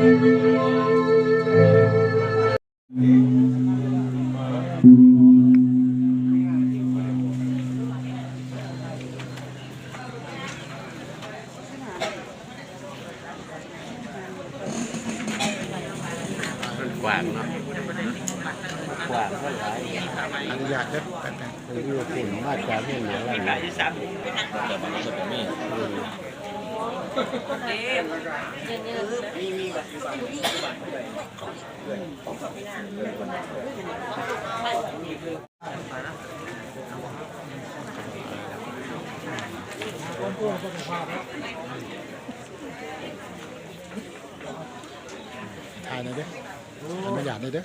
มันกว้างเนาะกว้างเท่าไหร่อนุญาตเด้อแป๊บนึงคืออยู่ฝุ่นมาจากที่เหนือแล้วนะ ถ่ายหน่อยเด้ออนุญาตหน่อยเด้อ